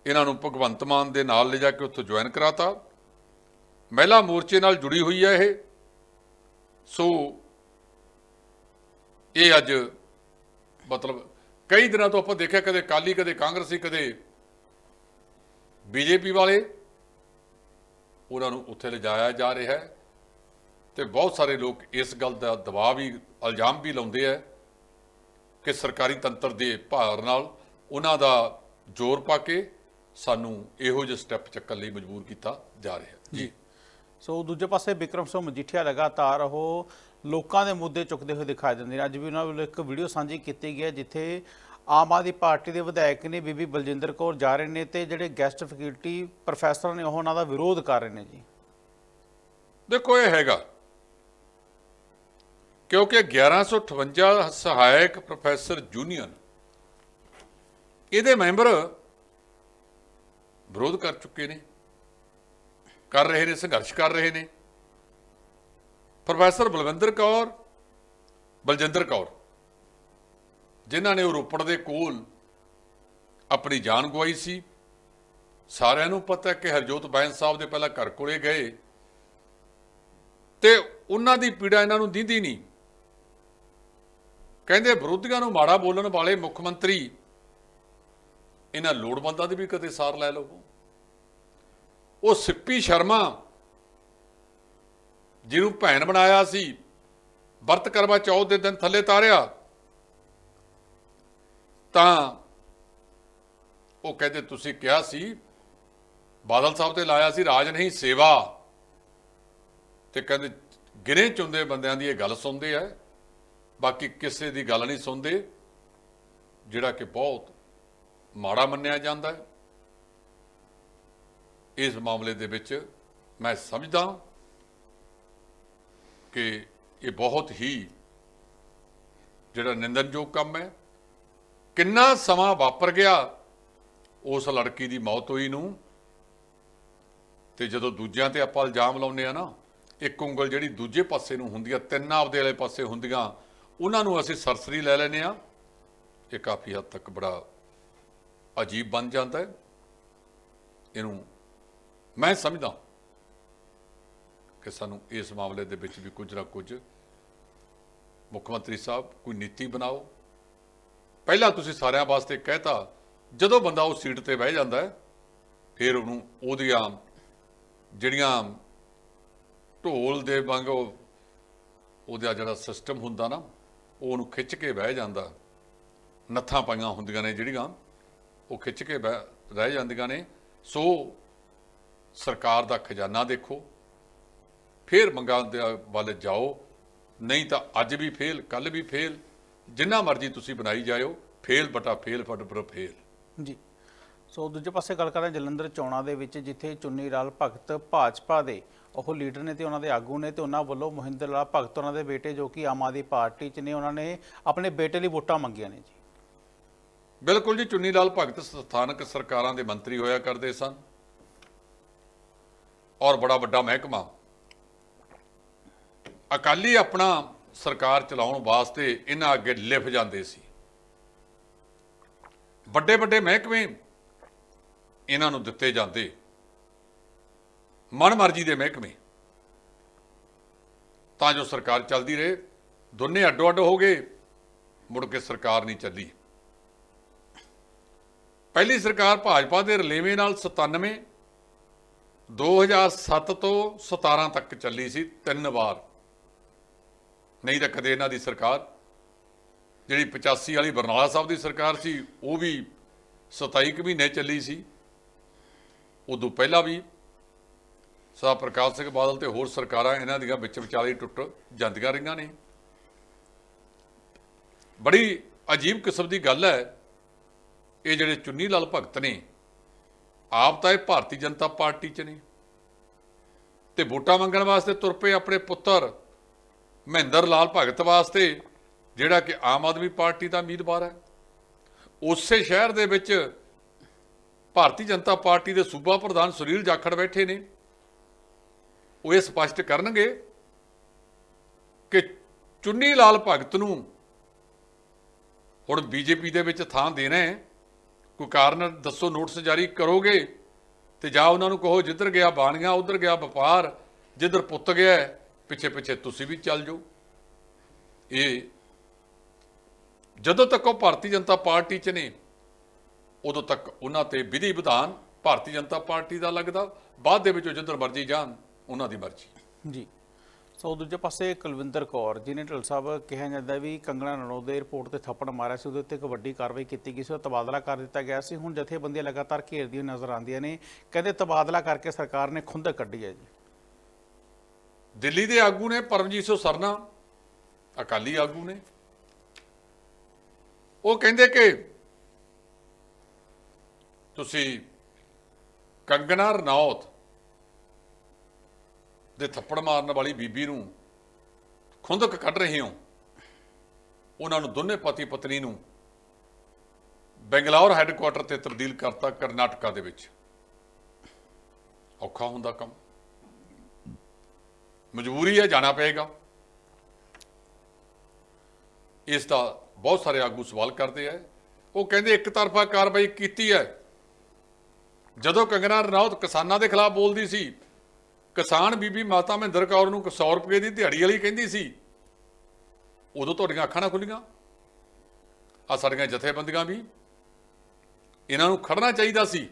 Speaker 1: ਇਹਨਾਂ ਨੂੰ ਭਗਵੰਤ ਮਾਨ ਦੇ ਨਾਲ ਲੈ ਜਾ ਕੇ ਉੱਥੋਂ ਜੁਆਇਨ ਕਰਾਤਾ। ਮਹਿਲਾ ਮੋਰਚੇ ਨਾਲ ਜੁੜੀ ਹੋਈ ਹੈ ਇਹ। ਸੋ ਇਹ ਅੱਜ ਮਤਲਬ ਕਈ ਦਿਨਾਂ ਤੋਂ ਆਪਾਂ ਦੇਖਿਆ ਕਦੇ ਕਾਲੀ ਕਦੇ ਕਾਂਗਰਸੀ, ਕਦੇ ਬੀਜੇਪੀ ਵਾਲੇ ਉਹਨਾਂ ਨੂੰ ਉੱਥੇ ਲਿਜਾਇਆ ਜਾ ਰਿਹਾ ਹੈ ਤੇ ਬਹੁਤ ਸਾਰੇ ਲੋਕ ਇਸ ਗੱਲ ਦਾ ਦਬਾਅ ਵੀ, ਇਲਜ਼ਾਮ ਵੀ ਲਾਉਂਦੇ ਆ ਕਿ ਸਰਕਾਰੀ ਤੰਤਰ ਦੇ ਭਾਰ ਨਾਲ ਉਹਨਾਂ ਦਾ ਜ਼ੋਰ ਪਾ ਕੇ ਸਾਨੂੰ ਇਹੋ ਜਿਹੇ ਸਟੈਪ ਚੱਕਣ ਲਈ ਮਜਬੂਰ ਕੀਤਾ ਜਾ ਰਿਹਾ ਜੀ।
Speaker 2: ਸੋ ਦੂਜੇ ਪਾਸੇ ਵਿਕਰਮ ਸਿੰਘ ਮਜੀਠੀਆ ਲਗਾਤਾਰ ਉਹ ਲੋਕਾਂ ਦੇ ਮੁੱਦੇ ਚੁੱਕਦੇ ਹੋਏ ਦਿਖਾਈ ਦਿੰਦੇ ਨੇ। ਅੱਜ ਵੀ ਉਹਨਾਂ ਵੱਲੋਂ ਇੱਕ ਵੀਡੀਓ ਸਾਂਝੀ ਕੀਤੀ ਗਈ ਹੈ, ਜਿੱਥੇ ਆਮ ਆਦਮੀ ਪਾਰਟੀ ਦੇ ਵਿਧਾਇਕ ਨੇ ਬੀਬੀ ਬਲਜਿੰਦਰ ਕੌਰ ਜਾ ਰਹੇ ਨੇ ਤੇ ਜਿਹੜੇ ਗੈਸਟ ਫੈਕਲਟੀ ਪ੍ਰੋਫੈਸਰ ਨੇ ਉਹ ਉਹਨਾਂ ਦਾ ਵਿਰੋਧ ਕਰ ਰਹੇ ਨੇ ਜੀ।
Speaker 1: ਦੇਖੋ, ਇਹ ਹੈਗਾ। ਕਿਉਂਕਿ 1158 ਸਹਾਇਕ ਪ੍ਰੋਫੈਸਰ ਯੂਨੀਅਨ ਇਹਦੇ ਮੈਂਬਰ ਵਿਰੋਧ ਕਰ ਚੁੱਕੇ ਨੇ। ਕਰ ਰਹੇ ਨੇ, ਸੰਘਰਸ਼ ਕਰ ਰਹੇ ਨੇ। ਪ੍ਰੋਫੈਸਰ ਬਲਵਿੰਦਰ ਕੌਰ, ਬਲਜਿੰਦਰ ਕੌਰ, ਜਿਨ੍ਹਾਂ ਨੇ ਉਹ ਰੋਪੜ ਦੇ ਕੋਲ ਆਪਣੀ ਜਾਨ ਗਵਾਈ ਸੀ, ਸਾਰਿਆਂ ਨੂੰ ਪਤਾ ਹੈ ਕਿ ਹਰਜੋਤ ਬੈਂਸ ਸਾਹਿਬ ਦੇ ਪਹਿਲਾਂ ਘਰ ਕੋਲੇ ਗਏ ਤੇ ਉਹਨਾਂ ਦੀ ਪੀੜਾ ਇਹਨਾਂ ਨੂੰ ਦਿੰਦੀ ਨਹੀਂ। ਕਹਿੰਦੇ ਵਿਰੋਧੀਆਂ ਨੂੰ ਮਾੜਾ ਬੋਲਣ ਵਾਲੇ ਮੁੱਖ ਮੰਤਰੀ, ਇਹਨਾਂ ਲੋੜਵੰਦਾਂ ਦੀ ਵੀ ਕਦੇ ਸਾਰ ਲੈ ਲਵੋ ਉਹ ਸਿੱਪੀ ਸ਼ਰਮਾ, ਜਿਹਨੂੰ ਭੈਣ ਬਣਾਇਆ ਸੀ, ਵਰਤ ਕਰਵਾ ਚੌਥ ਦੇ ਦਿਨ ਥੱਲੇ ਤਾਰਿਆ, ਤਾਂ ਉਹ ਕਹਿੰਦੇ, ਤੁਸੀਂ ਕਿਹਾ ਸੀ, ਬਾਦਲ ਸਾਹਿਬ ਤੇ ਲਾਇਆ ਸੀ ਰਾਜ ਨਹੀਂ, ਸੇਵਾ। ਤੇ ਕਹਿੰਦੇ ਗਿਰੇ ਚੁੰਦੇ ਬੰਦਿਆਂ ਦੀ ਇਹ ਗੱਲ ਸੁਣਦੇ ਆ, ਬਾਕੀ ਕਿਸੇ ਦੀ ਗੱਲ ਨਹੀਂ ਸੁਣਦੇ, ਜਿਹੜਾ ਕਿ ਬਹੁਤ ਮਾੜਾ ਮੰਨਿਆ ਜਾਂਦਾ ਹੈ। ਇਸ ਮਾਮਲੇ ਦੇ ਵਿੱਚ ਮੈਂ ਸਮਝਦਾ ਕਿ ਇਹ ਬਹੁਤ ਹੀ ਜਿਹੜਾ ਨਿੰਦਨਯੋਗ ਕੰਮ ਹੈ। ਕਿੰਨਾ ਸਮਾਂ ਵਾਪਰ ਗਿਆ ਉਸ ਲੜਕੀ ਦੀ ਮੌਤ ਹੋਈ ਨੂੰ ਤੇ ਜਦੋਂ ਦੂਜਿਆਂ ਤੇ ਆਪਾਂ ਇਲਜ਼ਾਮ ਲਾਉਂਦੇ ਆ ਨਾ, ਇੱਕ ਉਂਗਲ ਜਿਹੜੀ ਦੂਜੇ ਪਾਸੇ ਨੂੰ ਹੁੰਦੀ ਆ, ਤਿੰਨ ਆਪਦੇ ਵਾਲੇ ਪਾਸੇ ਹੁੰਦੀਆਂ, ਉਹਨਾਂ ਨੂੰ ਅਸੀਂ ਸਰਸਰੀ ਲੈ ਲੈਨੇ ਆ ਇਹ ਕਾਫੀ ਹੱਦ ਤੱਕ ਬੜਾ ਅਜੀਬ ਬਣ ਜਾਂਦਾ ਹੈ। ਇਹਨੂੰ ਮੈਂ ਸਮਝਦਾ ਕਿ ਸਾਨੂੰ ਇਸ ਮਾਮਲੇ ਦੇ ਵਿੱਚ ਵੀ ਕੁਝ ਨਾ ਕੁਝ ਮੁੱਖ ਮੰਤਰੀ ਸਾਹਿਬ ਕੋਈ ਨੀਤੀ ਬਣਾਓ। ਪਹਿਲਾਂ ਤੁਸੀਂ ਸਾਰਿਆਂ ਵਾਸਤੇ ਕਹਿਤਾ, ਜਦੋਂ ਬੰਦਾ ਉਹ ਸੀਟ ਤੇ ਬਹਿ ਜਾਂਦਾ ਹੈ, ਫਿਰ ਉਹਨੂੰ ਉਹਦੀਆਂ ਜਿਹੜੀਆਂ ਢੋਲ ਦੇ ਵਾਂਗ ਉਹਦਾ ਜਿਹੜਾ ਸਿਸਟਮ ਹੁੰਦਾ ਨਾ, ਉਹ ਉਹਨੂੰ ਖਿੱਚ ਕੇ ਬਹਿ ਜਾਂਦਾ। ਨੱਥਾਂ ਪਾਈਆਂ ਹੁੰਦੀਆਂ ਨੇ ਜਿਹੜੀਆਂ, ਉਹ ਖਿੱਚ ਕੇ ਬਹਿ, ਰਹਿ ਜਾਂਦੀਆਂ ਨੇ। ਸੋ ਸਰਕਾਰ ਦਾ ਖਜ਼ਾਨਾ ਦੇਖੋ ਫਿਰ ਮੰਗਾਂ ਦੇ ਵੱਲ ਜਾਓ ਨਹੀਂ ਤਾਂ ਅੱਜ ਵੀ ਫੇਲ ਕੱਲ ਵੀ ਫੇਲ ਜਿੰਨਾ ਮਰਜ਼ੀ ਤੁਸੀਂ ਬਣਾਈ ਜਾਇਓ ਫੇਲ ਬਟਾ ਫੇਲ ਫਟ ਪਰ ਫੇਲ।
Speaker 2: ਜੀ। ਸੋ ਦੂਜੇ ਪਾਸੇ ਗੱਲ ਕਰਾਂ ਜਲੰਧਰ ਚੋਣਾਂ ਦੇ ਵਿੱਚ ਜਿੱਥੇ ਚੁੰਨੀ ਲਾਲ ਭਗਤ ਭਾਜਪਾ ਦੇ ਉਹ ਲੀਡਰ ਨੇ ਤੇ ਉਹਨਾਂ ਦੇ ਆਗੂ ਨੇ ਤੇ ਉਹਨਾਂ ਵੱਲੋਂ ਮਹਿੰਦਰ ਲਾਲ ਭਗਤ ਉਹਨਾਂ ਦੇ ਬੇਟੇ ਜੋ ਕਿ ਆਮ ਆਦਮੀ ਪਾਰਟੀ 'ਚ ਨੇ ਉਹਨਾਂ ਨੇ ਆਪਣੇ ਬੇਟੇ ਲਈ ਵੋਟਾਂ ਮੰਗੀਆਂ ਨੇ ਜੀ।
Speaker 1: ਬਿਲਕੁਲ ਜੀ ਚੁੰਨੀ ਲਾਲ ਭਗਤ ਸਥਾਨਕ ਸਰਕਾਰਾਂ ਦੇ ਮੰਤਰੀ ਹੋਇਆ ਕਰਦੇ ਸਨ। ਔਰ ਬੜਾ ਵੱਡਾ ਮਹਿਕਮਾ। ਅਕਾਲੀ ਆਪਣਾ ਸਰਕਾਰ ਚਲਾਉਣ ਵਾਸਤੇ ਇਹਨਾਂ ਅੱਗੇ ਲਿਫ ਜਾਂਦੇ ਸੀ। ਵੱਡੇ ਵੱਡੇ ਮਹਿਕਮੇ ਇਹਨਾਂ ਨੂੰ ਦਿੱਤੇ ਜਾਂਦੇ। ਮਨਮਰਜ਼ੀ ਦੇ ਮਹਿਕਮੇ। ਤਾਂ ਜੋ ਸਰਕਾਰ ਚੱਲਦੀ ਰਹੇ। ਦੋਨੇ ਅੱਡੋ ਅੱਡ ਹੋ ਗਏ। ਮੁੜ ਕੇ ਸਰਕਾਰ ਨਹੀਂ ਚੱਲੀ। ਪਹਿਲੀ ਸਰਕਾਰ ਭਾਜਪਾ ਦੇ ਰਲੇਵੇਂ ਨਾਲ 97 2007 ਤੋਂ 17 ਤੱਕ ਚੱਲੀ ਸੀ ਤਿੰਨ ਵਾਰ। ਨਹੀਂ ਤਾਂ ਕਦੇ ਇਹਨਾਂ ਦੀ ਸਰਕਾਰ, ਜਿਹੜੀ 85 ਵਾਲੀ ਬਰਨਾਲਾ ਸਾਹਿਬ ਦੀ ਸਰਕਾਰ ਸੀ, ਉਹ ਵੀ 27 ਕੁ ਮਹੀਨੇ ਚੱਲੀ ਸੀ। ਉਦੋਂ ਪਹਿਲਾਂ ਵੀ ਸਾ ਪ੍ਰਕਾਸ਼ ਸਿੰਘ ਬਾਦਲ ਤੇ ਹੋਰ ਸਰਕਾਰਾਂ ਇਹਨਾਂ ਦੀਆਂ ਵਿੱਚ ਵਿਚਾਲੇ ਟੁੱਟ ਜਾਂਦੀਆਂ ਰਹੀਆਂ ਨੇ। ਬੜੀ ਅਜੀਬ ਕਿਸਮ ਦੀ ਗੱਲ ਹੈ, ਇਹ ਜਿਹੜੇ ਚੁੰਨੀ ਲਾਲ ਭਗਤ ਨੇ ਆਪ ਤਾਂ ਇਹ ਭਾਰਤੀ ਜਨਤਾ ਪਾਰਟੀ ਚ ਨੇ। ਤੇ ਵੋਟਾਂ ਮੰਗਣ ਵਾਸਤੇ ਤੁਰ ਪਏ ਆਪਣੇ ਪੁੱਤਰ ਮਹਿੰਦਰ ਲਾਲ ਭਗਤ ਵਾਸਤੇ, ਜਿਹੜਾ ਕਿ ਆਮ ਆਦਮੀ ਪਾਰਟੀ ਦਾ ਉਮੀਦਵਾਰ ਹੈ। ਉਸੇ ਸ਼ਹਿਰ ਦੇ ਵਿੱਚ ਭਾਰਤੀ ਜਨਤਾ ਪਾਰਟੀ ਦੇ ਸੂਬਾ ਪ੍ਰਧਾਨ ਸੁਨੀਲ ਜਾਖੜ ਬੈਠੇ ਨੇ। ਉਹ ਇਹ ਸਪਸ਼ਟ ਕਰਨਗੇ ਕਿ ਚੁੰਨੀ ਲਾਲ ਭਗਤ ਨੂੰ ਹੁਣ ਬੀਜੇਪੀ ਦੇ ਵਿੱਚ ਥਾਂ ਦੇਣਾ ਹੈ। ਕੋਈ ਕਾਰਨ ਦੱਸੋ, ਨੋਟਿਸ ਜਾਰੀ ਕਰੋਗੇ ਤੇ ਜਾਂ ਉਹਨਾਂ ਨੂੰ ਕਹੋ, ਜਿੱਧਰ ਗਿਆ ਬਾਣੀਆਂ ਉਧਰ ਗਿਆ ਵਪਾਰ, ਜਿੱਧਰ ਪੁੱਤ ਗਿਆ ਪਿੱਛੇ ਪਿੱਛੇ ਤੁਸੀਂ ਵੀ ਚੱਲ ਜਾਓ। ਇਹ ਜਦੋਂ ਤੱਕ ਉਹ ਭਾਰਤੀ ਜਨਤਾ ਪਾਰਟੀ 'ਚ ਨੇ, ਉਦੋਂ ਤੱਕ ਉਹਨਾਂ ਤੇ ਵਿਧੀ ਵਿਧਾਨ ਭਾਰਤੀ ਜਨਤਾ ਪਾਰਟੀ ਦਾ ਲੱਗਦਾ, ਬਾਅਦ ਦੇ ਵਿੱਚ ਉਹ ਜਿੱਧਰ ਮਰਜ਼ੀ ਜਾਣ, ਉਹਨਾਂ ਦੀ ਮਰਜ਼ੀ।
Speaker 2: ਜੀ। ਸੋ ਦੂਜੇ ਪਾਸੇ ਕੁਲਵਿੰਦਰ ਕੌਰ, ਜਿਹਨੇ ਢਿੱਲ ਸਾਹਿਬ ਕਿਹਾ ਜਾਂਦਾ ਵੀ ਕੰਗਣਾ ਰਣੌਤ ਦੇ ਰਿਪੋਰਟ ਤੇ ਥੱਪੜ ਮਾਰਿਆ ਸੀ, ਉਹਦੇ ਉੱਤੇ ਇੱਕ ਵੱਡੀ ਕਾਰਵਾਈ ਕੀਤੀ ਗਈ ਸੀ, ਉਹ ਤਬਾਦਲਾ ਕਰ ਦਿੱਤਾ ਗਿਆ ਸੀ। ਹੁਣ ਜਥੇਬੰਦੀਆਂ ਲਗਾਤਾਰ ਘੇਰਦੀਆਂ ਨਜ਼ਰ ਆਉਂਦੀਆਂ ਨੇ, ਕਹਿੰਦੇ ਤਬਾਦਲਾ ਕਰਕੇ ਸਰਕਾਰ ਨੇ ਖੁੰਦਕ ਕੱਢੀ ਹੈ ਜੀ।
Speaker 1: ਦਿੱਲੀ ਦੇ ਆਗੂ ਨੇ ਪਰਮਜੀਤ ਸੋ ਸਰਨਾ, ਅਕਾਲੀ ਆਗੂ ਨੇ। ਉਹ ਕਹਿੰਦੇ ਕਿ ਤੁਸੀਂ ਕੰਗਣਾ ਰਣੌਤ ਦੇ ਥੱਪੜ ਮਾਰਨ ਵਾਲੀ ਬੀਬੀ ਨੂੰ ਖੁੰਦਕ ਕੱਢ ਰਹੇ ਹੋ। ਉਹਨਾਂ ਨੂੰ ਦੋਨੇ ਪਤੀ ਪਤਨੀ ਨੂੰ ਬੈਂਗਲੌਰ ਹੈੱਡਕੁਆਟਰ ਤੇ ਤਬਦੀਲ ਕਰਤਾ ਕਰਨਾਟਕਾ ਦੇ ਵਿੱਚ। ਔਖਾ ਹੁੰਦਾ ਕੰਮ। ਮਜਬੂਰੀ ਹੈ, ਜਾਣਾ ਪਏਗਾ। ਇਸ ਦਾ ਬਹੁਤ ਸਾਰੇ ਆਗੂ ਸਵਾਲ ਕਰਦੇ ਆ। ਉਹ ਕਹਿੰਦੇ, ਇੱਕ ਤਰਫਾ ਕਾਰਵਾਈ ਕੀਤੀ ਹੈ। ਜਦੋਂ ਕੰਗਨਾ ਰਣੌਤ ਕਿਸਾਨਾਂ ਦੇ ਖਿਲਾਫ ਬੋਲਦੀ ਸੀ ਕਿਸਾਨ ਬੀਬੀ ਮਾਤਾ ਮਹਿੰਦਰ ਕੌਰ ਨੂੰ 100 ਰੁਪਏ ਦੀ ਦਿਹਾੜੀ ਵਾਲੀ ਕਹਿੰਦੀ ਸੀ, ਉਦੋਂ ਤੁਹਾਡੀਆਂ ਅੱਖਾਂ ਨਾ ਖੁੱਲੀਆਂ। ਆ ਸਾਡੀਆਂ ਜਥੇਬੰਦੀਆਂ ਵੀ, ਇਹਨਾਂ ਨੂੰ ਖੜਨਾ ਚਾਹੀਦਾ ਸੀ।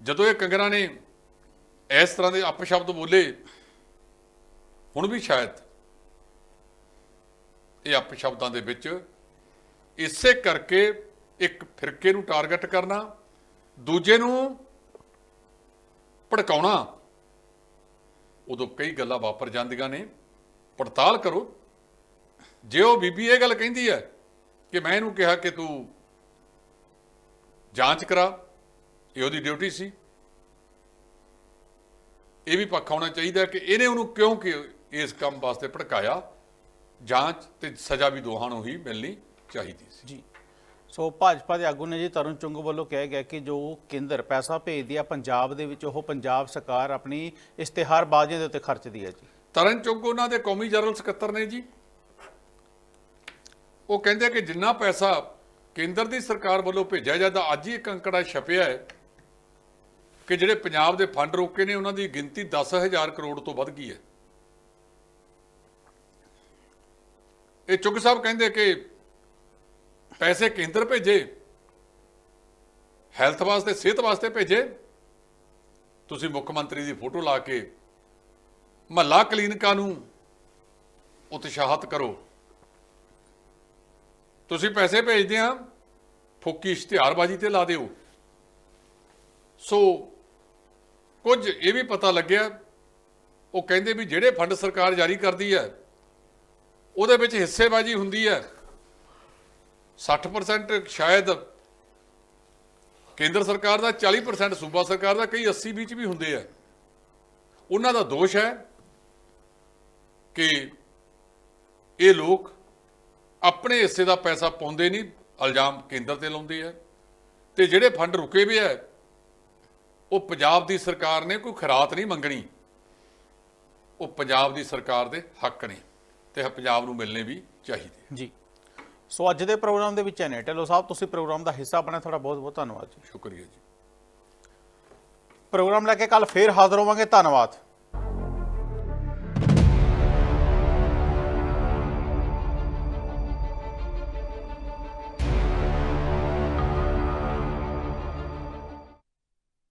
Speaker 1: ਜਦੋਂ ਇਹ ਕੰਗਨਾ ਨੇ ਇਸ ਤਰ੍ਹਾਂ ਦੇ ਅਪਸ਼ਬਦ ਬੋਲੇ, ਹੁਣ ਵੀ ਸ਼ਾਇਦ ਇਹ ਅਪਸ਼ਬਦਾਂ ਦੇ ਵਿੱਚ ਇਸੇ ਕਰਕੇ ਇੱਕ ਫਿਰਕੇ ਨੂੰ ਟਾਰਗੇਟ ਕਰਨਾ, ਦੂਜੇ ਨੂੰ ਭੜਕਾਉਣਾ। ਉਦੋਂ ਕਈ ਗੱਲਾਂ ਵਾਪਰ ਜਾਂਦੀਆਂ ਨੇ। ਪੜਤਾਲ ਕਰੋ। ਜੇ ਉਹ ਬੀਬੀ ਇਹ ਗੱਲ ਕਹਿੰਦੀ ਹੈ ਕਿ ਮੈਂ ਇਹਨੂੰ ਕਿਹਾ ਕਿ ਤੂੰ ਜਾਂਚ ਕਰਾ, ਇਹ ਉਹਦੀ ਡਿਊਟੀ ਸੀ। ਇਹ ਵੀ ਪੱਖ ਹੋਣਾ ਚਾਹੀਦਾ ਕਿ ਇਹਨੇ ਉਹਨੂੰ ਕਿਉਂ ਕਿ ਇਸ ਕੰਮ ਵਾਸਤੇ ਭੜਕਾਇਆ? ਜਾਂਚ ਤੇ ਸਜ਼ਾ ਵੀ ਦੋਹਾਂ ਨੂੰ ਹੀ ਮਿਲਣੀ ਚਾਹੀਦੀ ਸੀ।
Speaker 2: ਜੀ। ਸੋ ਭਾਜਪਾ ਦੇ ਆਗੂ ਨੇ ਜੀ ਤਰੁਣ ਚੁੰਗ ਵੱਲੋਂ ਕਿਹਾ ਗਿਆ ਕਿ ਜੋ ਕੇਂਦਰ ਪੈਸਾ ਭੇਜਦੀ ਆ, ਪੰਜਾਬ ਦੇ ਵਿੱਚ ਉਹ ਪੰਜਾਬ ਸਰਕਾਰ ਆਪਣੀ ਇਸ਼ਤਿਹਾਰਬਾਜ਼ੀਆਂ ਦੇ ਉੱਤੇ ਖਰਚਦੀ ਹੈ ਜੀ।
Speaker 1: ਤਰਨ ਚੁੰਗ ਉਹਨਾਂ ਦੇ ਕੌਮੀ ਜਨਰਲ ਸਕੱਤਰ ਨੇ ਜੀ। ਉਹ ਕਹਿੰਦੇ ਕਿ ਜਿੰਨਾ ਪੈਸਾ ਕੇਂਦਰ ਦੀ ਸਰਕਾਰ ਵੱਲੋਂ ਭੇਜਿਆ ਜਾਂਦਾ, ਅੱਜ ਹੀ ਇੱਕ ਅੰਕੜਾ ਛਪਿਆ ਹੈ ਕਿ ਜਿਹੜੇ ਪੰਜਾਬ ਦੇ ਫੰਡ ਰੋਕੇ ਨੇ, ਉਹਨਾਂ ਦੀ ਗਿਣਤੀ 10000 ਕਰੋੜ ਤੋਂ ਵੱਧ ਗਈ ਹੈ। ਇਹ ਚੁੱਗ ਸਾਹਿਬ ਕਹਿੰਦੇ ਕਿ ਪੈਸੇ ਕੇਂਦਰ ਭੇਜੇ, ਹੈਲਥ ਵਾਸਤੇ, ਸਿਹਤ ਵਾਸਤੇ ਭੇਜੇ, ਤੁਸੀਂ ਮੁੱਖ ਮੰਤਰੀ ਦੀ ਫੋਟੋ ਲਾ ਕੇ ਮਹੱਲਾ ਕਲੀਨਿਕਾਂ ਨੂੰ ਉਤਸ਼ਾਹਤ ਕਰੋ। ਤੁਸੀਂ ਪੈਸੇ ਭੇਜਦੇ ਆ, ਫੋਕੀ ਇਸ਼ਤਿਹਾਰਬਾਜ਼ੀ ਤੇ ਲਾ ਦਿਓ। ਸੋ, ਕੁਝ ਇਹ ਵੀ ਪਤਾ ਲੱਗਿਆ, ਉਹ ਕਹਿੰਦੇ ਵੀ ਜਿਹੜੇ ਫੰਡ ਸਰਕਾਰ ਜਾਰੀ ਕਰਦੀ ਹੈ, ਉਹਦੇ ਵਿੱਚ ਹਿੱਸੇਬਾਜ਼ੀ ਹੁੰਦੀ ਹੈ। 60% ਸ਼ਾਇਦ ਕੇਂਦਰ ਸਰਕਾਰ ਦਾ 40% ਸੂਬਾ ਸਰਕਾਰ ਦਾ, ਕਈ 80 ਵਿੱਚ ਵੀ ਹੁੰਦੇ ਆ। ਉਹਨਾਂ ਦਾ ਦੋਸ਼ ਹੈ ਕਿ ਇਹ ਲੋਕ ਆਪਣੇ ਹਿੱਸੇ ਦਾ ਪੈਸਾ ਪਾਉਂਦੇ ਨਹੀਂ, ਇਲਜ਼ਾਮ ਕੇਂਦਰ ਤੇ ਲਾਉਂਦੇ ਆ। ਤੇ ਜਿਹੜੇ ਫੰਡ ਰੁਕੇ ਵੀ ਆ, ਉਹ ਪੰਜਾਬ ਦੀ ਸਰਕਾਰ ਨੇ ਕੋਈ ਖਰਾਤ ਨਹੀਂ ਮੰਗਣੀ। ਉਹ ਪੰਜਾਬ ਦੀ ਸਰਕਾਰ ਦੇ ਹੱਕ ਨੇ ਤੇ ਪੰਜਾਬ ਨੂੰ ਮਿਲਣੇ ਵੀ ਚਾਹੀਦੇ
Speaker 2: ਜੀ। ਸੋ ਅੱਜ ਦੇ ਪ੍ਰੋਗਰਾਮ ਦੇ ਵਿੱਚ ਨੇ ਢਿੱਲੋਂ ਸਾਹਿਬ ਤੁਸੀਂ ਪ੍ਰੋਗਰਾਮ ਦਾ ਹਿੱਸਾ ਬਣੇ ਤੁਹਾਡਾ ਬਹੁਤ ਬਹੁਤ ਧੰਨਵਾਦ ਜੀ।
Speaker 1: ਸ਼ੁਕਰੀਆ ਜੀ।
Speaker 2: ਪ੍ਰੋਗਰਾਮ ਲੈ ਕੇ ਕੱਲ ਫੇਰ ਹਾਜ਼ਰ ਹੋਵਾਂਗੇ। ਧੰਨਵਾਦ।